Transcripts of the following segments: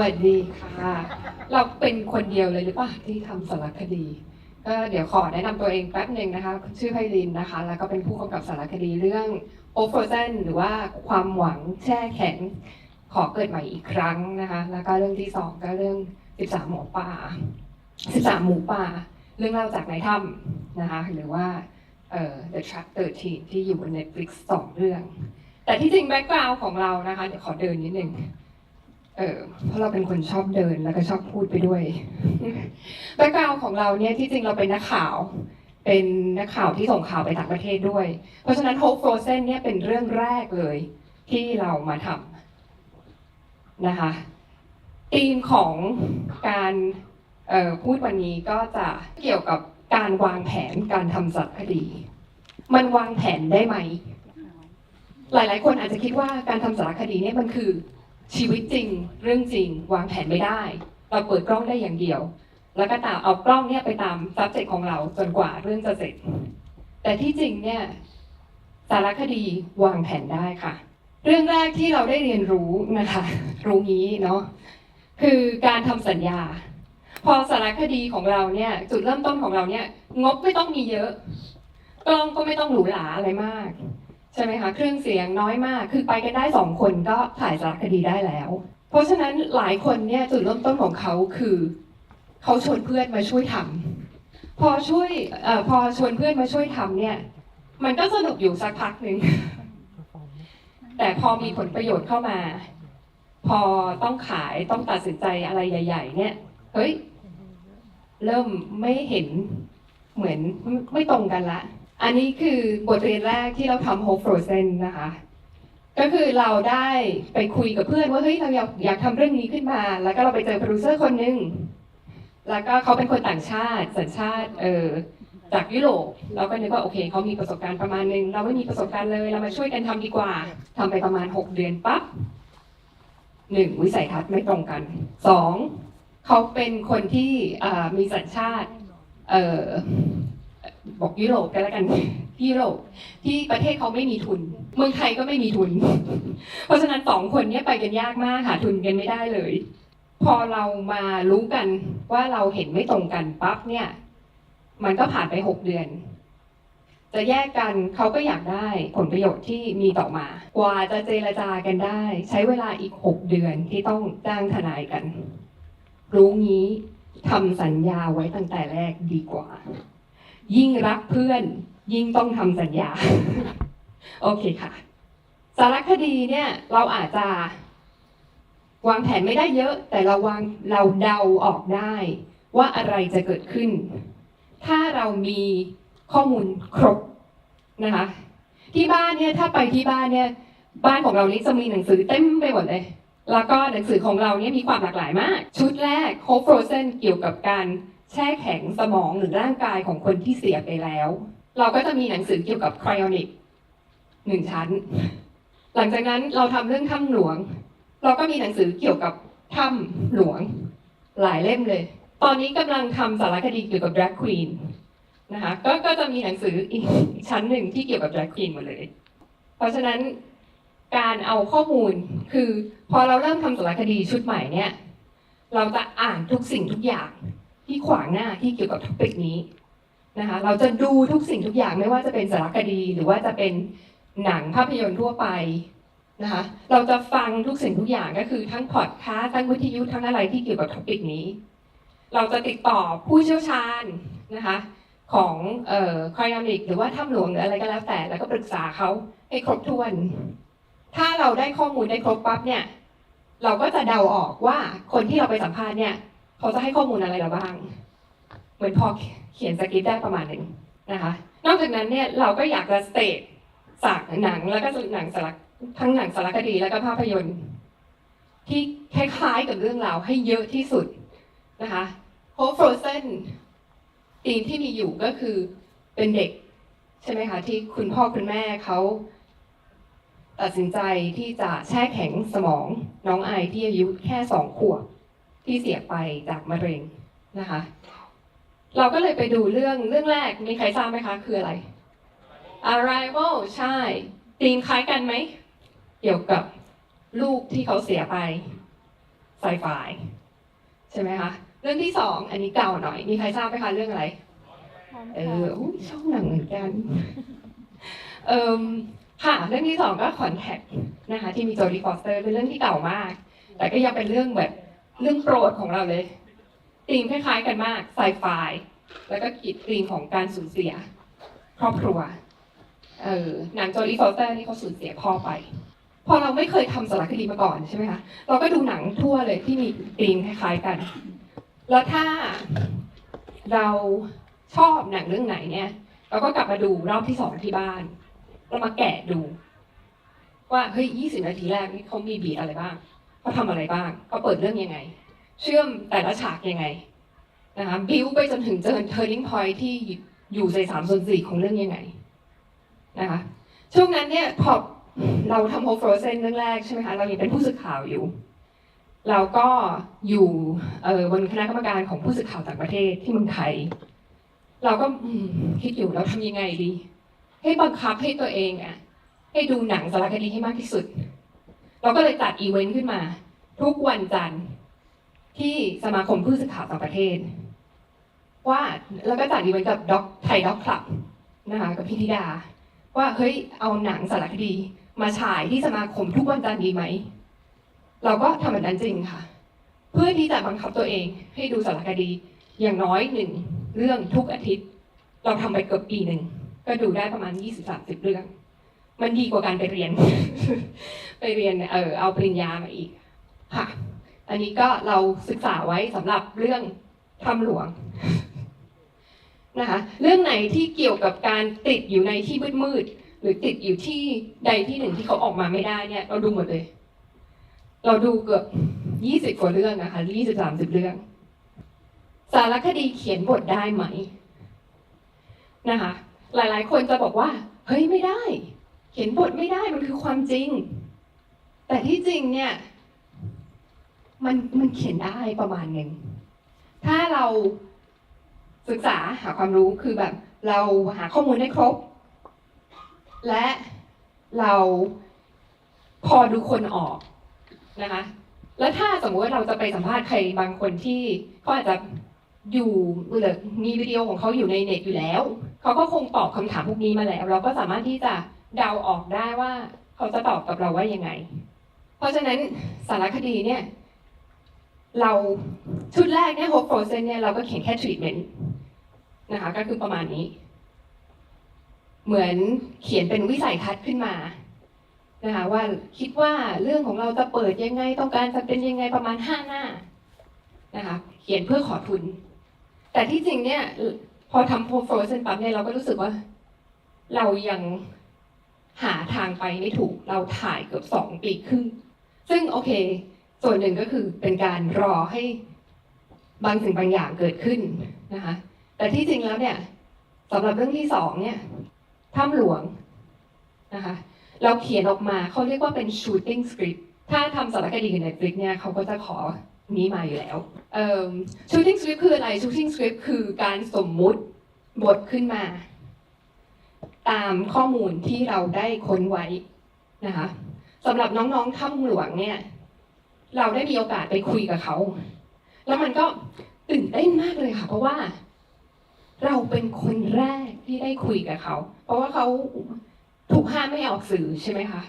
วัสดีค่ะ เราเป็นคนเดียวเลยหรือเปล่าที่ทำสารคดี ก็เดี๋ยวขอแนะนำตัวเองแป๊บหนึ่งนะคะ ชื่อไพลินนะคะ แล้วก็เป็นผู้กำกับสารคดีเรื่อง o f r o z e n หรือว่าความหวังแช่แข็งขอเกิดใหม่อีกครั้งนะคะ แล้วก็เรื่องที่สองก็เรื่อง 13 หมูป่า 13 หมูป่า เรื่องเล่าจากในถ้ำนะคะ หรือว่าเอ่อ The Track 13 ที่อยู่บน Netflix สองเรื่อง แต่ที่จริงแบ็กกราวน์ของเรานะคะ เดี๋ยวขอเดินนิดนึง เออเพราะเราเป็นคนชอบเดินแล้วก็ชอบพูดไปด้วยแบ็กกราวของเราเนี่ยที่จริงเราเป็นนักข่าว เป็นนักข่าวที่ส่งข่าวไปต่างประเทศด้วย เพราะฉะนั้น Hope Frozen เนี่ยเป็นเรื่องแรกเลย ที่เรามาทำนะคะธีมของการพูดวันนี้ก็จะเกี่ยวกับการวางแผนการทำสารคดี มันวางแผนได้ไหม หลายๆ คนอาจจะคิดว่าการทำสารคดีเนี่ยมันคือ ชีวิตจริงเรื่องจริง วางแผนไม่ได้ เราเปิดกล้องได้อย่างเดียว แล้วก็ตามเอากล้องเนี่ยไปตาม subject ของเราจนกว่าเรื่องจะเสร็จ แต่ที่จริงเนี่ยสารคดีวางแผนได้ค่ะ เรื่องแรกที่เราได้เรียนรู้นะคะรู้งี้เนาะคือการทำสัญญา พอสารคดีของเราเนี่ยจุดเริ่มต้นของเราเนี่ยงบไม่ต้องมีเยอะ กล้องก็ไม่ต้องหรูหราอะไรมาก ใช่ไหมคะ เครื่องเสียงน้อยมาก คือไปกันได้สองคนก็ถ่ายสารคดีได้แล้ว เพราะฉะนั้นหลายคนเนี่ยจุดเริ่มต้นของเขาคือ เขาชวนเพื่อนมาช่วยทำพอช่วยเอ่อพอชวนเพื่อนมาช่วยทำเนี่ย มันก็สนุกอยู่สักพักหนึ่ง แต่พอมีผลประโยชน์เข้ามา พอต้องขายต้องตัดสินใจอะไรใหญ่ ๆ เนี่ย เฮ้ย เริ่มไม่เห็นเหมือนไม่ตรงกันละ อันนี้คือบทเรียนแรกที่เราทำ Hope Frozen นะคะ ก็คือเราได้ไปคุยกับเพื่อนว่าเฮ้ยเราอยากอยากทำเรื่องนี้ขึ้นมา แล้วก็เราไปเจอโปรดิวเซอร์คนหนึ่งแล้วก็เขาเป็นคนต่างชาติสัญชาติเออจากยุโรปเราก็นึกว่าโอเคเขามีประสบการณ์ประมาณนึง เราไม่มีประสบการณ์เลยเรามาช่วยกันทำดีกว่าทำไปประมาณ 6 เดือนปั๊บหนึ่งวิสัยทัศน์ไม่ตรงกันสองเขาเป็นคนที่มีสัญชาติเออ บอกยุโรปกันแล้วกันที่ยุโรปที่ประเทศเขาไม่มีทุน เมืองไทยก็ไม่มีทุน เพราะฉะนั้นสองคนนี้ไปกันยากมากหาทุนกันไม่ได้เลย พอเรามารู้กันว่าเราเห็นไม่ตรงกันปั๊บเนี่ย มันก็ผ่านไปหกเดือน จะแยกกันเขาก็อยากได้ผลประโยชน์ที่มีต่อมา กว่าจะเจรจากันได้ ใช้เวลาอีกหกเดือนที่ต้องจ้างทนายกัน รู้งี้ทำสัญญาไว้ตั้งแต่แรกดีกว่า ยิ่งรักเพื่อน ยิ่งต้องทำสัญญา โอเคค่ะ สารคดีเนี่ย เราอาจจะ วางแผนไม่ได้เยอะ แต่เราวางเราเดาออกได้ ว่าอะไรจะเกิดขึ้น ถ้าเรามีข้อมูลครบนะคะ ที่บ้านเนี่ยถ้าไปที่บ้านเนี่ย บ้านของเรานี่จะมีหนังสือเต็มไปหมดเลยแล้วก็หนังสือของเราเนี่ยมีความหลากหลายมาก ชุดแรก Hope Frozen เกี่ยวกับการ แช่แข็งสมองหรือร่างกายของคนที่เสียไปแล้ว เราก็จะมีหนังสือเกี่ยวกับ cryonic หนึ่งชั้น หลังจากนั้นเราทำเรื่องถ้ำหลวง เราก็มีหนังสือเกี่ยวกับถ้ำหลวง หลายเล่มเลย ตอนนี้กำลังทำสารคดีเกี่ยวกับ drag queen นะคะก็ก็จะมีหนังสืออีกชั้นหนึ่งที่เกี่ยวกับ drag queen หมดเลย เพราะฉะนั้นการเอาข้อมูลคือพอเราเริ่มทำสารคดีชุดใหม่เนี่ย เราจะอ่านทุกสิ่งทุกอย่าง ที่ขวางหน้าที่เกี่ยวกับท็อปิกนี้นะคะ เราจะดูทุกสิ่งทุกอย่างไม่ว่าจะเป็นสารคดีหรือว่าจะเป็นหนังภาพยนตร์ทั่วไปนะคะ เราจะฟังทุกสิ่งทุกอย่างก็คือทั้งพอดคาสต์ทั้งวิทยุทั้งอะไรที่เกี่ยวกับท็อปิกนี้ เราจะติดต่อผู้เชี่ยวชาญนะคะของเอ่อครนิกหรือว่าถ้ำหลวงหรืออะไรก็แล้วแต่แล้วก็ปรึกษาเขาให้ครบถ้วน ถ้าเราได้ข้อมูลได้ครบปั๊บเนี่ย เราก็จะเดาออกว่าคนที่เราไปสัมภาษณ์เนี่ย เขาจะให้ข้อมูลอะไรเราบ้าง เหมือนพอเขียนสคริปต์ได้ประมาณหนึ่งนะคะ นอกจากนั้นเนี่ยเราก็อยากจะสเตทจากหนังแล้วก็หนังสารทั้งหนังสารคดีแล้วก็ภาพยนตร์ ที่คล้ายๆกับเรื่องราวให้เยอะที่สุดนะคะเพราะ Frozen ธีมที่มีอยู่ก็คือเป็นเด็ก ใช่ไหมคะ ที่คุณพ่อคุณแม่เขาตัดสินใจที่จะแช่แข็งสมองน้องไอที่อายุแค่สองขวบ ที่เสียไปจากมะเร็งนะคะ เราก็เลยไปดูเรื่องเรื่องแรกมีใครทราบไหมคะคืออะไร Arrival ใช่ธีมคล้ายกันไหม เกี่ยวกับลูกที่เขาเสียไปไซไฟใช่ไหมคะ เรื่องที่สองอันนี้เก่าหน่อย มีใครทราบไหมคะเรื่องอะไร เอออุ๊ยชอบหนังเหมือนกันเอ่มค่ะเรื่องที่สองก็ Contact นะคะ ที่มีโจดี้ฟอสเตอร์เป็นเรื่องที่เก่ามาก แต่ก็ยังเป็นเรื่องแบบ เรื่องโปรดของเราเลยธีมคล้ายๆกันมากไซไฟแล้วก็กิจธีมของการสูญเสีย ครอบครัว เออหนังโจดี้ฟอสเตอร์นี่เขาสูญเสียพ่อไป พอเราไม่เคยทำสารคดีมาก่อนใช่ไหมคะเราก็ดูหนังทั่วเลยที่มีธีมคล้ายๆกัน แล้วถ้าเราชอบหนังเรื่องไหนเนี่ย เราก็กลับมาดูรอบที่สองที่บ้านเรามาแกะดู ว่าเฮ้ยยี่สิบนาทีแรกนี่เขามีบีอะไรบ้าง เขาทำอะไรบ้างเขาเปิดเรื่องยังไง เชื่อมแต่ละฉากยังไงนะคะบิวไปจนถึงเจอ turning point ที่อยู่ในสามส่วนสี่ของเรื่องยังไงนะคะช่วงนั้นเนี่ยพอเราทำโฮฟรเซนเรื่องแรกใช่ไหมคะเรายังเป็นผู้สื่อข่าวอยู่ เราก็อยู่บนคณะกรรมการของผู้สื่อข่าวต่างประเทศที่เมืองไทย เราก็คิดอยู่เราทำยังไงดี ให้บังคับให้ตัวเองอะให้ดูหนังสารคดีให้มากที่สุด เราก็เลยจัดอีเวนต์ขึ้นมา ทุกวันจันทร์ที่สมาคมผู้สื่อข่าวต่างประเทศ ว่าแล้วก็จัดอีเวนต์กับด็อกไทยด็อกคลับนะคะกับพี่ธิดา ว่าเฮ้ยเอาหนังสารคดีมาฉายที่สมาคมทุกวันจันทร์ดีไหม เราก็ทำแบบนั้นจริงค่ะ เพื่อที่จะบังคับตัวเองให้ดูสารคดีอย่างน้อยหนึ่งเรื่องทุกอาทิตย์ เราทำไปเกือบปีหนึ่ง ก็ดูได้ประมาณ 20-30 เรื่อง มันดีกว่าการไปเรียน ไปเรียนเออเอาปริญญามาอีกค่ะ อันนี้ก็เราศึกษาไว้สำหรับเรื่องถ้ำหลวงนะคะเรื่องไหนที่เกี่ยวกับการติดอยู่ในที่มืดๆหรือติดอยู่ที่ใดที่หนึ่งที่เขาออกมาไม่ได้เนี่ย เราดูหมดเลย เราดูเกือบยี่สิบกว่าเรื่องนะคะยี่สิบสามสิบเรื่อง สารคดีเขียนบทได้ไหมนะคะหลายๆ คนจะบอกว่า เฮ้ยไม่ได้ เขียนบทไม่ได้มันคือความจริง แต่ที่จริงเนี่ย มันมันเขียนได้ประมาณหนึ่งถ้าเราศึกษาหาความรู้คือแบบ เราหาข้อมูลได้ครบ และเราพอดูคนออกนะคะ แล้วถ้าสมมติว่าเราจะไปสัมภาษณ์ใครบางคนที่เขาอาจจะอยู่หรือมีวิดีโอของเขาอยู่ในเน็ตอยู่แล้ว เขาก็คงตอบคำถามพวกนี้มาแล้ว เราก็สามารถที่จะ เดาออกได้ว่าเขาจะตอบกับเราว่ายังไง เพราะฉะนั้นสารคดีเนี่ย เราชุดแรกเนี่ย Hope Frozen เนี่ยเราก็เขียนแค่ treatment นะคะก็คือประมาณนี้ เหมือนเขียนเป็นวิสัยทัศน์ขึ้นมานะคะว่าคิดว่าเรื่องของเราจะเปิดยังไงต้องการจะเป็นยังไงประมาณห้าหน้านะคะเขียนเพื่อขอทุน แต่ที่จริงเนี่ย พอทำโปรโฟเซนปั๊บเนี่ยเราก็รู้สึกว่า เรายัง หาทางไปไม่ถูกเราถ่ายเกือบสองปีครึ่งซึ่งโอเค ส่วนหนึ่งก็คือเป็นการรอให้บางสิ่งบางอย่างเกิดขึ้นนะคะแต่ที่จริงแล้วเนี่ยสำหรับเรื่องที่สองเนี่ยถ้ำหลวงนะคะเราเขียนออกมาเขาเรียกว่าเป็น shooting script ถ้าทำสารคดีกับ Netflix เนี่ยเขาก็จะขอนี้มาอยู่แล้ว shooting script คืออะไร shooting script คือการสมมุติบทขึ้นมาามข้อมูลที่เราได้ค้นไว้นะคะสำหรับน้องๆถ้ำหลวงเนี่ย เราได้มีโอกาสไปคุยกับเขา แล้วมันก็ตื่นเต้นมากเลยค่ะ เพราะว่า เราเป็นคนแรกที่ได้คุยกับเขา เพราะว่าเขาถูกห้ามไม่ออกสื่อใช่ไหมคะ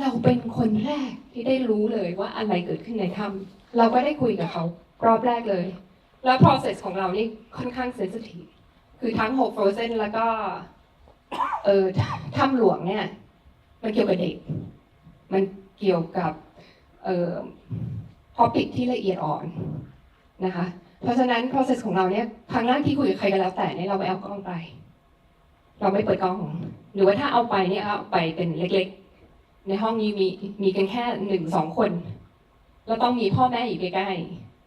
เราเป็นคนแรกที่ได้รู้เลยว่าอะไรเกิดขึ้นในถ้ำเราก็ได้คุยกับเขารอบแรกเลย แล้ว process ของเรานี่ค่อนข้าง sensitive คือทั้งหก frozen แล้วก็ เออถ้ำหลวงเนี่ย มันเกี่ยวกับเด็ก มันเกี่ยวกับ เอ่อ topic ที่ละเอียดอ่อนนะคะ เพราะฉะนั้น process ของเราเนี่ยครั้งแรกที่คุยกับใครก็แล้วแต่เนี่ยเราไม่เอากล้องไป เราไม่เปิดกล้อง หรือว่าถ้าเอาไปเนี่ยเอาไปเป็นเล็กๆ ในห้องนี้มีมีกันแค่หนึ่งสองคน แล้วต้องมีพ่อแม่อยู่ใกล้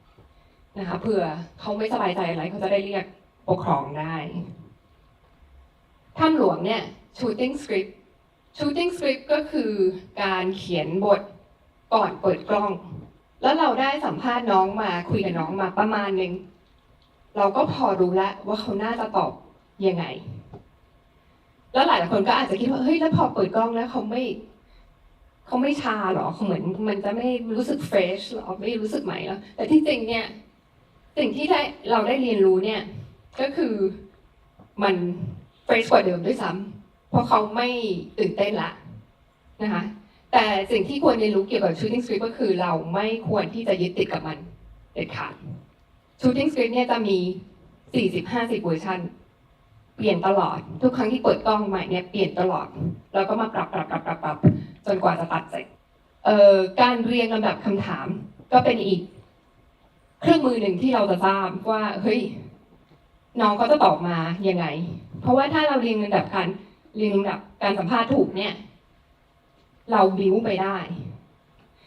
ๆนะคะเผื่อเขาไม่สบายใจอะไรเขาจะได้เรียกปกครองได้ ถ้ำหลวงเนี่ย shooting script shooting script ก็คือการเขียนบทก่อนเปิดกล้อง แล้วเราได้สัมภาษณ์น้องมาคุยกับน้องมาประมาณหนึ่งเราก็พอรู้แล้วว่าเขาน่าจะตอบยังไง แล้วหลายคนก็อาจจะคิดว่าเฮ้ยแล้วพอเปิดกล้องแล้วเขาไม่เขาไม่ชาหรอเขาเหมือนมันจะไม่รู้สึกเฟรชหรอไม่รู้สึกใหม่แล้วแต่ที่จริงเนี่ยสิ่งที่ได้เราได้เรียนรู้เนี่ย ก็คือมัน เฟรชกว่าเดิมด้วยซ้ำเพราะเขาไม่ตื่นเต้นละนะคะแต่สิ่งที่ควรเรียนรู้เกี่ยวกับ shooting script ก็คือเราไม่ควรที่จะยึดติดกับมันเด็ดขาด shooting script เนี่ยจะมี 40-50 เวอร์ชันเปลี่ยนตลอด ทุกครั้งที่เปิดกล้องใหม่เนี่ยเปลี่ยนตลอด แล้วก็มาปรับปรับปรับปรับปรับจนกว่าจะตัดเสร็จการเรียงลำดับคำถาม ก็เป็นอีก เครื่องมือหนึ่งที่เราจะทราบว่าเฮ้ยน้องเขาจะตอบมายังไง เพราะว่าถ้าเราเรียงลำดับการเรียงลำดับการสัมภาษณ์ถูกเนี่ย เราบิ้วไปได้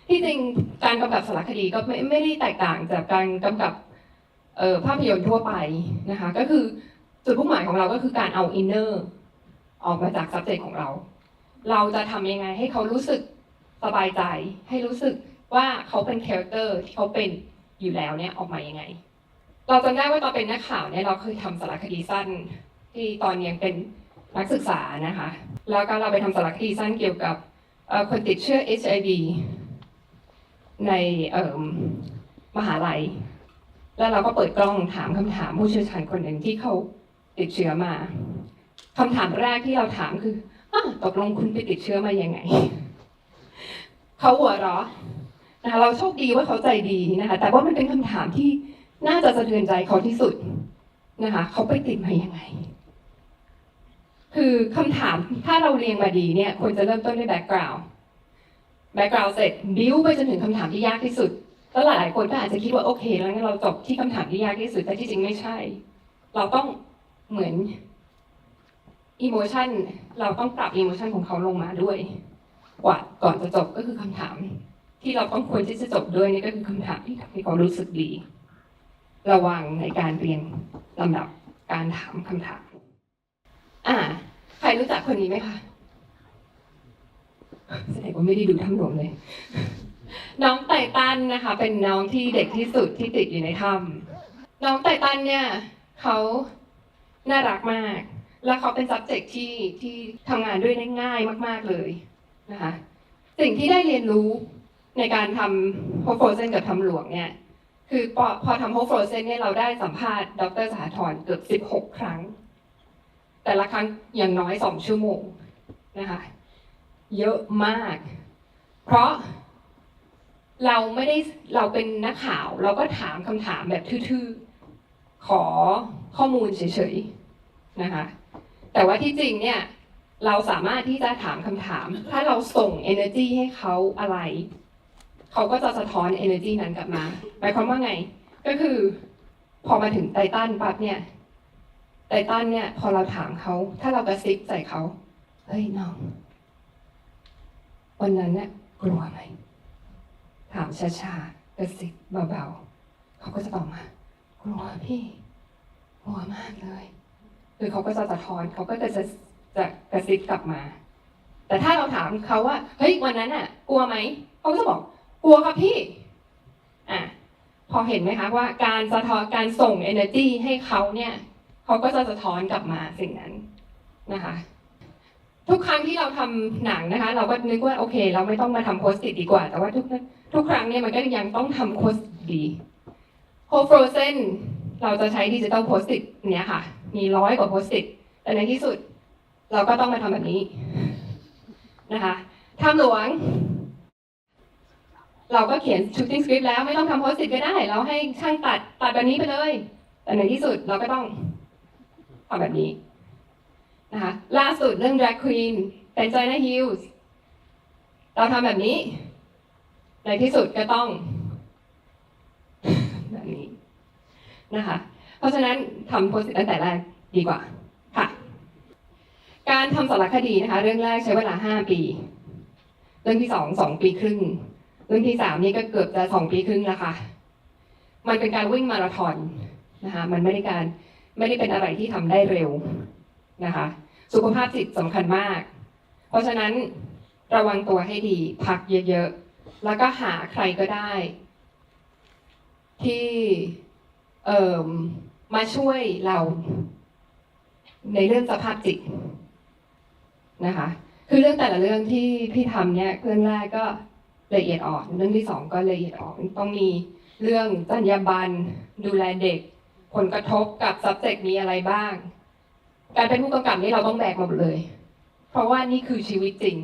ที่จริงการกำกับสารคดีก็ไม่ไม่ได้แตกต่างจากการกำกับภาพยนตร์ทั่วไปนะคะ ก็คือจุดมุ่งหมายของเราก็คือการเอาอินเนอร์ออกมาจาก subject ของเรา เราจะทำยังไงให้เขารู้สึกสบายใจ ให้รู้สึกว่าเขาเป็นคาแรคเตอร์ที่เขาเป็นอยู่แล้วเนี่ยออกมายังไง เราจำได้ว่าตอนเป็นนักข่าวเนี่ยเราเคยทำสารคดีสั้น ที่ตอนยังเป็นนักศึกษานะคะ แล้วก็เราไปทำสารคดีสั้นเกี่ยวกับคนติดเชื้อ HIV ในมหาลัย แล้วเราก็เปิดกล้องถามคำถามผู้เชี่ยวชาญคนหนึ่งที่เขาติดเชื้อมาคำถามแรกที่เราถามคืออตกลงคุณไปติดเชื้อมายังไง เขาหัวเราะนะคะเราโชคดีว่าเขาใจดีนะคะ แต่ว่ามันเป็นคำถามที่น่าจะสะเทือนใจเขาที่สุดนะคะ เขาไปติดมายังไง คือคำถามถ้าเราเรียงมาดีเนี่ยควรจะเริ่มต้นด้วยแบ็กกราวด์แบ็กกราวด์เสร็จบิ้วไปจนถึงคำถามที่ยากที่สุดแล้วหลายคนก็อาจจะคิดว่าโอเคแล้วงั้นเราจบที่คำถามที่ยากที่สุดแต่ที่จริงไม่ใช่ เราต้องเหมือนอิโมชันเราต้องปรับอิโมชันของเขาลงมาด้วยกว่าก่อนจะจบก็คือคำถาม ที่เราต้องควรที่จะจบด้วยนี่ก็คือคำถามที่ทำให้เขารู้สึกดี ระวังในการเรียนลำดับการถามคำถาม อ่า ใครรู้จักคนนี้ไหมคะแสดงว่าไม่ได้ดูถ้ำหลวงเลย น้องไตตันนะคะ เป็นน้องที่เด็กที่สุดที่ติดอยู่ในถ้ำน้องไตตันเนี่ยเขาน่ารักมาก และเขาเป็น subject ที่ที่ทำงานด้วยได้ง่ายมาก ๆเลยนะคะ สิ่งที่ได้เรียนรู้ในการทำโฮโฟเซนกับทำหลวงเนี่ย คือพอพอทำโฮโฟเซนเนี่ยเราได้สัมภาษณ์ดรสหธรเกือบ16 ครั้ง แต่ละครั้งอย่างน้อย2ชั่วโมงนะคะเยอะมาก เพราะเราไม่ได้เราเป็นนักข่าว เราก็ถามคำถามแบบทื่อๆ ขอข้อมูลเฉยๆนะคะแต่ว่าที่จริงเนี่ยเราสามารถที่จะถามคำถาม ถ้าเราส่ง energy ให้เขาอะไร เขาก็จะสะท้อน energy นั้นกลับมาหมายความว่าไง ก็คือ พอมาถึงไททันปั๊บเนี่ย ไททันเนี่ยพอเราถามเขา ถ้าเรากระซิบใส่เขาเฮ้ยน้อง วันนั้นเนี่ยกลัวไหมถามช้าๆกระซิบเบาๆเขาก็จะตอบมากลัวพี่กลัวมากเลยคือเขาก็จะสะท้อนเขาก็จะจะจะกระซิบกลับมา แต่ถ้าเราถามเขาว่าเฮ้ยวันนั้นอะ กลัวไหมเขาก็จะบอก กลัวครับพี่อะพอเห็นไหมคะว่าการสะท้อนการส่ง energy ให้เขาเนี่ย เขาก็จะสะท้อนกลับมาสิ่งนั้นนะคะ ทุกครั้งที่เราทำหนังนะคะ เราก็นึกว่าโอเค เราไม่ต้องมาทำโพสต์ติดดีกว่า แต่ว่าทุกทุกครั้งเนี่ยมันก็ยังต้องทำโพสต์ดีโฮโฟรเซนเราจะใช้ดิจิตอลโพสต์ติดเนี่ยค่ะ มีร้อยกว่าโพสต์ติดแต่ในที่สุด เราก็ต้องมาทำแบบนี้นะคะทำหลวง เราก็เขียนชูตติ้งสคริปต์แล้วไม่ต้องทำโพสต์ติดก็ได้ เราให้ช่างตัดตัดแบบนี้ไปเลยแต่ในที่สุดเราก็ต้อง ทำแบบนี้นะคะล่าสุดเรื่อง drag queen เป็นใจนะฮิลส์เราทำแบบนี้ ในที่สุดก็ต้อง แบบนี้นะคะ เพราะฉะนั้นทำโพสต์ตั้งแต่แรกดีกว่าค่ะ การทำสารคดีนะคะ เรื่องแรกใช้เวลาห้าปี เรื่องที่สองสองปีครึ่ง เรื่องที่สามนี่ก็เกือบจะสองปีครึ่งแล้วค่ะ มันเป็นการวิ่งมาราธอนนะคะ มันไม่ได้การ ไม่ได้เป็นอะไรที่ทำได้เร็วนะคะ สุขภาพจิตสำคัญมาก เพราะฉะนั้นระวังตัวให้ดีพักเยอะๆ แล้วก็หาใครก็ได้ ที่เอ่มมาช่วยเราในเรื่องสภาพจิตนะคะ คือเรื่องแต่ละเรื่องที่พี่ทำเนี่ยเรื่องแรกก็ละเอียดอ่อน เรื่องที่สองก็ละเอียดอ่อน ต้องมีเรื่องจรรยาบรรณดูแลเด็ก ผลกระทบกับ subject มีอะไรบ้าง การเป็นผู้กำกับนี่เราต้องแบกมาหมดเลย เพราะว่านี่คือชีวิตจริง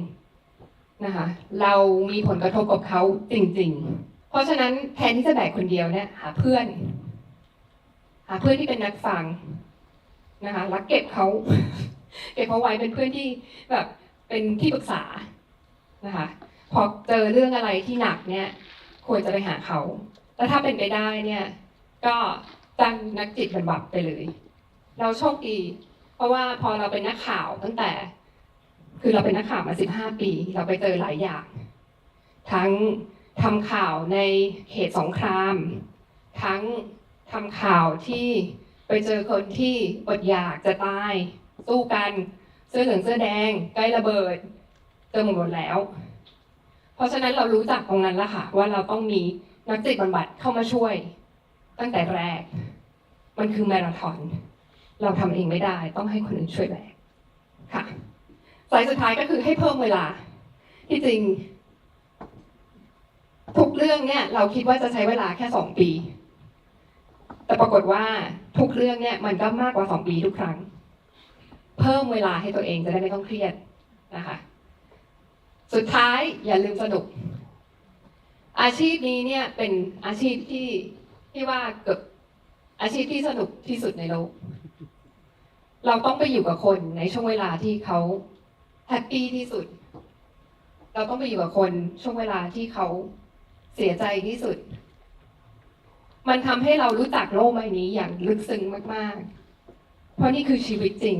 นะคะ เรามีผลกระทบกับเขาจริง ๆ เพราะฉะนั้นแทนที่จะแบกคนเดียวเนี่ยหาเพื่อน หาเพื่อนที่เป็นนักฟังนะคะแล้วเก็บเขาเก็บเขาไว้เป็นเพื่อนที่แบบเป็นที่ปรึกษานะคะพอเจอเรื่องอะไรที่หนักเนี่ย ควรจะไปหาเขา แล้วถ้าเป็นไปได้เนี่ย ก็ จ้งนักจิตบำบัดไปเลย เราโชคดี เพราะว่าพอเราเป็นนักข่าวตั้งแต่ คือเราเป็นนักข่าวมา15ปี เราไปเจอหลายอย่าง ทั้งทำข่าวในเหตุสงคราม ทั้งทำข่าวที่ไปเจอคนที่อดอยากจะตายสู้กันเสื้อเหลืองเสื้อแดงใกล้ระเบิดเจอหมดหมดแล้ว เพราะฉะนั้นเรารู้จักตรงนั้นแล้วค่ะว่าเราต้องมีนักจิตบำบัดเข้ามาช่วย ตั้งแต่แรก มันคือมาราธอน เราทำเองไม่ได้ ต้องให้คนอื่นช่วยแบกค่ะสายสุดท้ายก็คือให้เพิ่มเวลา ที่จริง ทุกเรื่องเนี่ย เราคิดว่าจะใช้เวลาแค่สองปี แต่ปรากฏว่าทุกเรื่องเนี่ย มันก็มากกว่าสองปีทุกครั้ง เพิ่มเวลาให้ตัวเองจะได้ไม่ต้องเครียดนะคะสุดท้ายอย่าลืมสนุก อาชีพนี้เนี่ยเป็นอาชีพที่ที่ว่าเกือบ อาชีพที่สนุกที่สุดในโลก เราต้องไปอยู่กับคนในช่วงเวลาที่เขาแฮปปี้ที่สุด เราต้องไปอยู่กับคนช่วงเวลาที่เขาเสียใจที่สุด มันทำให้เรารู้จักโลกใบนี้อย่างลึกซึ้งมาก ๆ เพราะนี่คือชีวิตจริง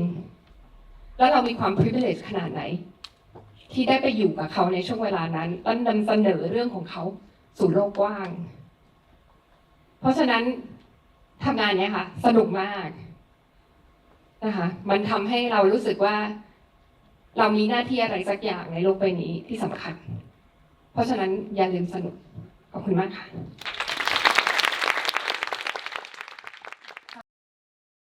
แล้วเรามีความ privilege ขนาดไหน ที่ได้ไปอยู่กับเขาในช่วงเวลานั้นแล้วนำเสนอเรื่องของเขาสู่โลกกว้าง เพราะฉะนั้น ทำงานเนี้ยค่ะ สนุกมากนะคะ มันทำให้เรารู้สึกว่า เรามีหน้าที่อะไรสักอย่างในโลกใบนี้ที่สำคัญ เพราะฉะนั้นอย่าลืมสนุก ขอบคุณมากค่ะ